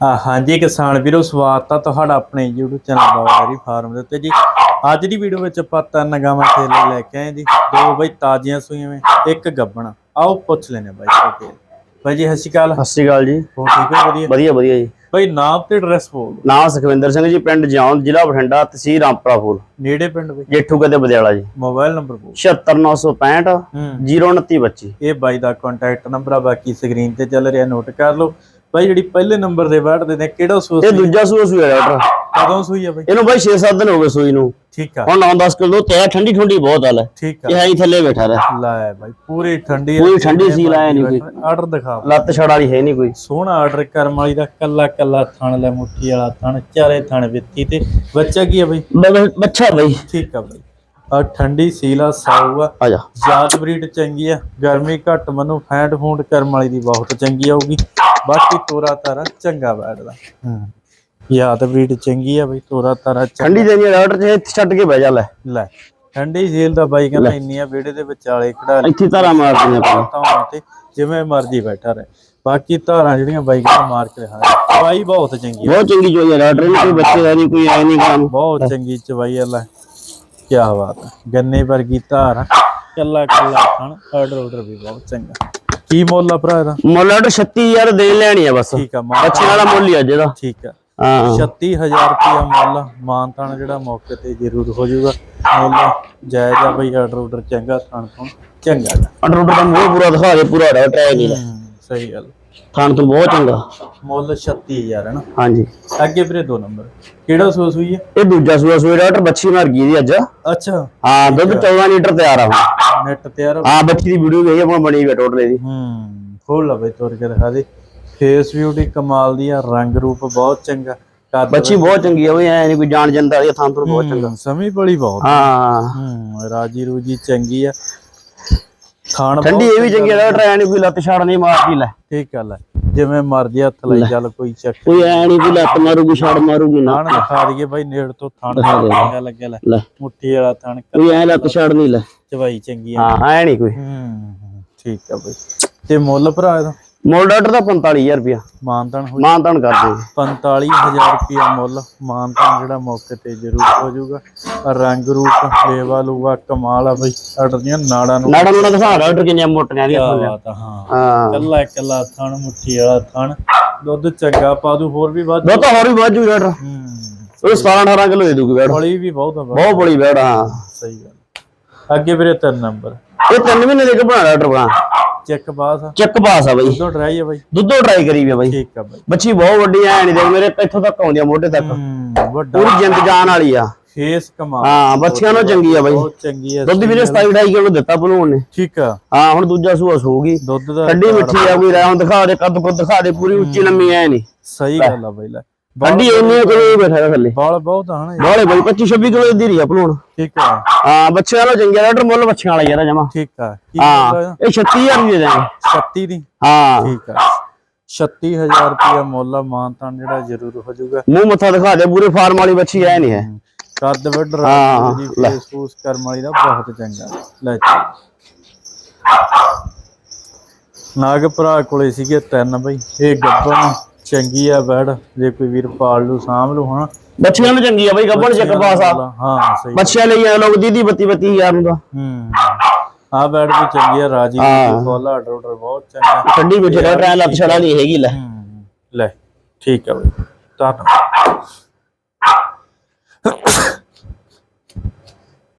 ਆ ਹਾਂਜੀ ਕਿਸਾਨ ਵੀਰੋ ਸਵਾਗਤ ਆ ਤੁਹਾਡਾ ਆਪਣੇ YouTube ਚੈਨਲ ਡੇਅਰੀ ਫਾਰਮ ਦੇ ਉੱਤੇ ਜੀ। ਅੱਜ ਦੀ ਵੀਡੀਓ ਵਿੱਚ ਆਪਾਂ ਤਿੰਨ ਗਾਵਾਂ ਥੇਲੇ ਲੈ ਕੇ ਆਏ ਜੀ। ਦੋ ਬਈ ਤਾਜ਼ੀਆਂ ਸੂਈਆਂ ਵੇ ਇੱਕ ਗੱਬਣ। ਆਓ ਪੁੱਛ ਲੈਨੇ ਬਾਈ ਬਾਈ ਜੀ ਸਤਿ ਸ਼੍ਰੀ ਅਕਾਲ। ਸਤਿ ਸ਼੍ਰੀ ਅਕਾਲ ਜੀ। ਹੋ ਠੀਕ ਹੈ? ਵਧੀਆ? ਵਧੀਆ ਵਧੀਆ ਜੀ। ਬਾਈ ਨਾਮ ਤੇ ਐਡਰੈਸ ਬੋਲ। ਨਾਮ ਸੁਖਵਿੰਦਰ ਸਿੰਘ ਜੀ ਪਿੰਡ ਜਿਉਂ ਜ਼ਿਲ੍ਹਾ ਬਠਿੰਡਾ ਤਹਿਸੀਲ ਰਾਮਪੁਰਾ ਫੂਲ। ਨੇੜੇ ਪਿੰਡ ਬਈ ਜੇਠੂ ਕਦੇ ਬਦਿਆਲਾ ਜੀ। ਮੋਬਾਈਲ ਨੰਬਰ ਬੋਲ 76965 ਹੂੰ। 02925 ਇਹ ਬਾਈ ਦਾ ਕੰਟੈਕਟ ਨੰਬਰ ਆ ਬਾਕੀ ਸਕਰੀਨ ਤੇ ਚੱਲ ਰਿਹਾ ਨੋਟ ਕਰ ਲਓ। ਬਾਈ ਜਿਹੜੀ ਪਹਿਲੇ ਨੰਬਰ ਤੇ ਵੜਦੇ ਨੇ ਕਿਹੜਾ ਸੂਸ ਇਹ ਦੂਜਾ ਸੂਆ ਸੂਆ ਡਾਕਟਰ ਕਦੋਂ ਸੂਈ ਆ ਬਾਈ? ਇਹਨੂੰ ਬਾਈ 6-7 ਦਿਨ ਹੋ ਗਏ ਸੂਈ ਨੂੰ। ਠੀਕ ਆ। ਹੁਣ 9-10 ਕਿਲੋ ਤੇ ਠੰਡੀ ਠੰਡੀ ਬਹੁਤ ਹਾਲ ਹੈ ਠੀਕ ਇਹ ਆ ਹੈ ਹੀ ਥੱਲੇ ਬੈਠਾ ਰਹਿ। ਲੈ ਬਾਈ ਪੂਰੀ ਠੰਡੀ ਪੂਰੀ ਠੰਡੀ ਸੀਲ ਆਇਆ ਨੀ ਕੋਈ। ਆਰਡਰ ਦਿਖਾ। ਲੱਤ ਛੜ ਵਾਲੀ ਹੈ ਨਹੀਂ ਕੋਈ। ਸੋਹਣਾ ਆਰਡਰ ਕਰਮ ਵਾਲੀ ਦਾ ਕੱਲਾ ਕੱਲਾ ਥਣ ਲੈ ਮੁੱਠੀ ਵਾਲਾ ਥਣ ਚਾਰੇ ਥਣ ਵਿੱਤੀ ਤੇ ਬੱਚਾ ਕੀ ਆ ਬਈ? ਬ- ਬ- ਬੱਚਾ ਬਾਈ। ਠੀਕ ਆ ਬਈ। ਆ ਠੰਡੀ ਸੀਲਾ ਸਾਊ ਆ। ਆ ਜਾ। ਜਾਤ ਬਰੀਡ ਚੰਗੀ ਆ। ਗਰਮੀ ਘੱਟ ਮਨੂੰ ਫੈਂਟ ਫੂੰਡ ਕਰਮ ਵਾਲੀ ਦੀ ਬਹੁਤ ਚੰਗੀ ਆਊਗੀ। ਬਾਕੀ ਤੋਰਾ ਤਾਰਾ ਚੰਗਾ ਬੈਠਦਾ। ਹੂੰ। ਜਾਤ ਬਰੀਡ ਚੰਗੀ ਆ ਬਈ ਤੋਰਾ ਤਾਰਾ ਠੰਡੀ ਦੇਣੀ ਹੈ ਜੇ ਇੱਥੇ ਛੱਡ ਕੇ ਬਹਿ ਜਾ ਲੈ। ਲੈ ਠੰਡੀ ਸੀਲ ਦਾ ਬਾਈ ਕਹਿੰਦਾ ਇੰਨੀਆਂ ਵਿਹੜੇ ਦੇ ਵਿਚਾਲੇ ਖੜਾ ਇੱਥੇ ਧਾਰਾ ਮਾਰਦੀਆਂ ਆਪਾਂ ਤਾਂ ਤੇ ਜਿਵੇਂ ਮਰਜ਼ੀ ਬੈਠਾ ਰਹੇ। ਬਾਕੀ ਧਾਰਾਂ ਜਿਹੜੀਆਂ ਬਾਈ ਕਹਿੰਦਾ ਮਾਰ ਕੇ ਰਿਹਾ। ਚਵਾਈ ਬਹੁਤ ਚੰਗੀ ਆ। ਬਹੁਤ ਚੰਗੀ ਚੋਈ ਹੈ ਡਾਕਟਰ ਇਹਨੂੰ ਕੋਈ ਬੱਚੇ ਦਾ ਨਹੀਂ ਕੋਈ ਐ ਨਹੀਂ ਕੰਮ। ਬਹੁਤ ਚੰਗੀ ਚਵਾਈ ਅੱਲਾ ਕੀ ਬਾਤ ਹੈ ਗੰਨੇ ਵਰਗੀ ਧਾਰ ਆ। ਕੱਲਾ ਕੱਲਾ ਖਾਣ ਆਰਡਰ ਆਰਡਰ ਵੀ ਬਹੁਤ ਚੰਗਾ। ਕੀ ਮੁੱਲ ਆ ਭਰਾ ਇਹਦਾ? ਮੁੱਲ ਡਾਕਟਰ 36000 ਦੇ ਲੈਣੀ ਆ ਬਸ। ਠੀਕ ਆ ਬੱਚੇ ਵਾਲਾ ਮੁੱਲ ਹੀ ਅੱਜ ਇਹਦਾ। ਠੀਕ ਆ। ਹਾਂ। 36000 ਰੁਪਇਆ ਮੁੱਲ ਮਾਨਤਾਨ ਜਿਹੜਾ ਮੌਕੇ ਤੇ ਜ਼ਰੂਰ ਹੋ ਜਾਊਗਾ। ਮੁੱਲ ਜਾਇਜ਼ ਆ ਬਈ ਆਰਡਰ ਆਰਡਰ ਚੰਗਾ ਥਣ ਤੋਂ ਚੰਗਾ। ਗਾ। ਅੰਡਰ ਦਾ ਮੂੰਹ ਪੂਰਾ ਦਿਖਾ ਦੇ ਪੂਰਾ ਡਾਕਟਰ ਹੈ ਨਹੀਂ ਹੂੰ, ਸਹੀ ਗੱਲ। ਖਾਣ ਤੋਂ ਬਹੁਤ ਚੰਗਾ। ਮੁੱਲ 36000 ਹੈ ਨਾ? ਹਾਂਜੀ। ਅੱਗੇ ਵੀਰੇ ਦੋ ਨੰਬਰ। ਕਿਹੜਾ ਸੂਸ ਹੋਈ ਹੈ ਇਹ ਦੂਜਾ ਸੂਆ ਸੂਆ ਡਾਕਟਰ ਬੱਚੀ ਮਰ ਗਈ ਦੀ ਅੱਜ। ਅੱਛਾ। ਹਾਂ ਦੁੱਧ 14 ਲੀਟਰ ਤਿਆਰ ਆ ਹੁਣ। ਨੈਟ ਤਿਆਰ ਹਾਂ ਬੱਚੀ ਦੀ ਵੀਡੀਓ ਗਈ ਆਪਣਾ ਬਣੀ ਹੋਈ ਟੋਟਲ ਇਹਦੀ। ਹੂੰ ਖੋਲ ਲਾ ਬਈ ਤੋਰ ਕੇ ਦਿਖਾ ਦੇ। ਫੇਸ ਬਿਊਟੀ ਕਮਾਲ ਦੀ ਆ ਰੰਗ ਰੂਪ ਬਹੁਤ ਚੰਗਾ। ਬੱਚੀ ਬਹੁਤ ਚੰਗੀ ਆ ਐ ਨਹੀਂ ਕੋਈ ਜਾਣ ਜਾਂਦਾ ਇਹ ਥਾਂ ਤੋਂ ਬਹੁਤ ਚੰਗਾ। ਸਮੀ ਬੜੀ ਬਹੁਤ। ਹਾਂ। ਰਾਜੀ ਰੂਜੀ ਚੰਗੀ ਆ। ਖਾਣ ਠੰਡੀ ਇਹ ਵੀ ਚੰਗੀ ਆ ਨਹੀਂ ਕੋਈ ਲੱਤ ਛਾੜ ਨਹੀਂ ਮਾਰਦੀ ਲੈ। ਠੀਕ ਗੱਲ ਹੈ ਜਿਵੇਂ ਮਰਜ਼ੀ ਹੱਥ ਲਈ ਚੱਲ ਕੋਈ ਚੱਕ ਕੋਈ ਐ ਨਹੀਂ ਕੋਈ ਲੱਤ ਮਾਰੂਗੀ ਛਾੜ ਮਾਰੂਗੀ ਨਾ। ਥਾਣ ਦਿਖਾ ਦਈਏ ਬਾਈ ਨੇੜ ਤੋਂ ਥਾਣ। ਚੰਗਾ ਲੱਗਿਆ ਲੈ। ਲੈ। ਮੁੱਠੀ ਵਾਲਾ ਥਾਣ ਕੋਈ ਐ ਲੱਤ ਛਾੜ ਨਹੀਂ ਲੈ। ਚਵਾਈ ਚੰਗੀ ਆ। ਹਾਂ ਐ ਨਹੀਂ ਕੋਈ। ਹੂੰ ਠੀਕ ਆ ਬਾਈ। ਤੇ ਮੁੱਲ ਭਰਾ ਇਹਦਾ? ਮੁੱਲ ਦਾ 45000 ਰੁਪਿਆ ਮਾਨਤਨ ਹੋ ਮਾਨ ਤਾਨ ਕਰਦੇ 45000 ਰੁਪਇਆ ਮੁੱਲ। ਮਾਨਤਨ ਜਿਹੜਾ ਮੌਕੇ ਤੇ ਜ਼ਰੂਰ ਹੋ ਜਾਊਗਾ। ਰੰਗ ਰੂਪ ਲੇਵਾ ਲੂਵਾ ਕਮਾਲ ਆ ਬਈ। ਆਰਡਰ ਦੀਆਂ ਨਾੜਾਂ ਨੂੰ ਨਾੜਾ ਨੂੜਾ ਦਿਖਾ ਡਾਕਟਰ ਕਿੰਨੀਆਂ ਮੋਟੀਆਂ ਦੀਆਂ ਹਾਂ। ਹਾਂ। ਕੱਲਾ ਕੱਲਾ ਥਣ ਮੁੱਠੀ ਵਾਲਾ ਥਣ। ਦੁੱਧ ਚੰਗਾ ਪਾ ਦੂ ਹੋਰ ਵੀ ਵੱਧ ਦੋ ਤਾਂ ਹੋਰ ਵੀ ਵਾਜੂ ਡਾਕਟਰ। ਹੂੰ। ਉਹ 17 18 ਕਿਲੋ ਦੇ ਦੂਗੀ ਬੈੜ ਫਲੀ ਵੀ ਬਹੁਤ ਆ। ਬਹੁਤ ਬੜੀ ਬੈੜ ਹਾਂ। ਸਹੀ ਗੱਲ। ਅੱਗੇ ਵੀਰੇ ਤਿੰਨ ਨੰਬਰ। ਇਹ ਤਿੰਨ ਮਹੀਨੇ ਦੇ ਕੇ ਬਣਾ ਡਾਕਟਰ ਬਣਾ ਚੈੱਕ ਪਾਸ ਆ। ਚੱਕ ਪਾਸ ਆ ਬਾਈ। ਦੁੱਧ ਡਰਾਈ ਆ ਬਾਈ। ਦੁੱਧੋ ਟਰਾਈ ਕਰੀ ਵੀ ਆ ਬਾਈ। ਠੀਕ ਆ ਬਾਈ। ਬੱਚੀ ਬਹੁਤ ਵੱਡੀ ਐ ਨਹੀਂ ਦੇਖ ਮੇਰੇ ਇੱਥੋਂ ਤੱਕ ਆਉਂਦੀ ਆ ਮੋਢੇ ਤੱਕ। ਵੱਡਾ। ਪੂਰੀ ਜਿੰਦ ਜਾਨ ਵਾਲੀ ਆ। ਫੇਸ ਕਮਾਲ। ਹਾਂ ਬੱਚਿਆਂ ਨੂੰ ਚੰਗੀ ਆ ਬਾਈ। ਬਹੁਤ ਚੰਗੀ ਆ ਦੁੱਧ ਵੀਰੇ 27 28 ਕਿਲੋ ਦਿੱਤਾ ਭਲੂਣ ਨੇ। ਠੀਕ ਆ। ਹਾਂ ਹੁਣ ਦੂਜਾ ਸੂਆ ਸੂਗੀ। ਦੁੱਧ ਦਾ ਠੰਡੀ ਮਿੱਠੀ ਆ ਕੋਈ ਰਹਿ ਹੁਣ ਦਿਖਾ ਦੇ ਕੱਦ ਕੁੱਦ ਦਿਖਾ ਦੇ ਪੂਰੀ ਉੱਚੀ ਲੰਮੀ ਐ ਨਹੀਂ ਸਹੀ ਗੱਲ ਆ ਬਾਈ ਲੈ। ਠੰਡੀ ਇੰਨੀ ਕਿਲੋ ਹੀ ਬੈਠਾ ਗਾ ਥੱਲੇ। ਬਾਲ ਬਹੁਤ ਆ ਹਨਾ। ਬਾਲੇ ਬਾਈ 25 26 ਕਿਲੋ ਦੀ ਰਹੀ ਆ ਭਲੂਣ। ਠੀਕ ਆ। ਹਾਂ ਬੱਚਿਆਂ ਨੂੰ ਚੰਗੀ ਡਾਕਟਰ ਮੁੱਲ ਬੱਚਿਆਂ ਵਾਲਾ ਯਾਰ ਜਮਾ। ਠੀਕ ਆ। ਕੀ ਹਾਂ? ਇਹ 36000 ਦੀ ਦੇ ਦਾਂਗੇ 36 ਦੀ ਹਾਂ। ਠੀਕ ਆ। 36000 ਰੁਪਇਆ ਮੁੱਲ ਆ ਮਾਨਤਾਨ ਜਿਹੜਾ ਜ਼ਰੂਰ ਹੋ ਜਾਊਗਾ। ਮੂੰਹ ਮੱਥਾ ਦਿਖਾ ਦੇ ਪੂਰੇ ਫਾਰਮ ਵਾਲੀ ਬੱਚੀ ਐ ਨਹੀਂ ਹੈ। ਕੱਦ ਵੱਡ ਹਾਂ, ਜੀ ਲੈ। ਫੇਸ ਫੂਸ ਕਰਮ ਵਾਲੀ ਦਾ ਬਹੁਤ ਚੰਗਾ। ਲੈ ਨਾਗ ਭਰਾ ਕੋਲੇ ਸੀਗੇ ਤਿੰਨ ਬਈ ਇਹ ਗੱਬਨ ਚੰਗੀ ਆ ਬੈੜ ਜੇ ਕੋਈ ਵੀਰ ਪਾਲ ਲੂ ਸਾਂਭ ਲੂ ਹਨਾ। ਬੱਚਿਆਂ ਨੂੰ ਚੰਗੀ ਆ ਬਾਈ ਗੱਬੜ ਚੱਕ ਪਾਸ ਆ। ਹਾਂ ਸਹੀ। ਬੱਚਿਆਂ ਲਈ ਆ ਲੋਕ ਦੀਦੀ 32 32000 ਨੂੰ ਦਾ ਹੂੰ। ਆ ਬੈਡ ਵੀ ਚੰਗੀ ਆ ਰਾਜੀ ਹਾਂ। ਫੁੱਲ ਆਰਡਰ ਆਰਡਰ ਬਹੁਤ ਚੰਗਾ। ਠੰਡੀ ਬੈਠੇ ਡਾਕਟਰ ਐ ਲੱਤ ਛੜਾ ਨਹੀਂ ਹੈਗੀ ਲੈ। ਲੈ ਠੀਕ ਆ ਬਈ। ਧੰਨਵਾਦ।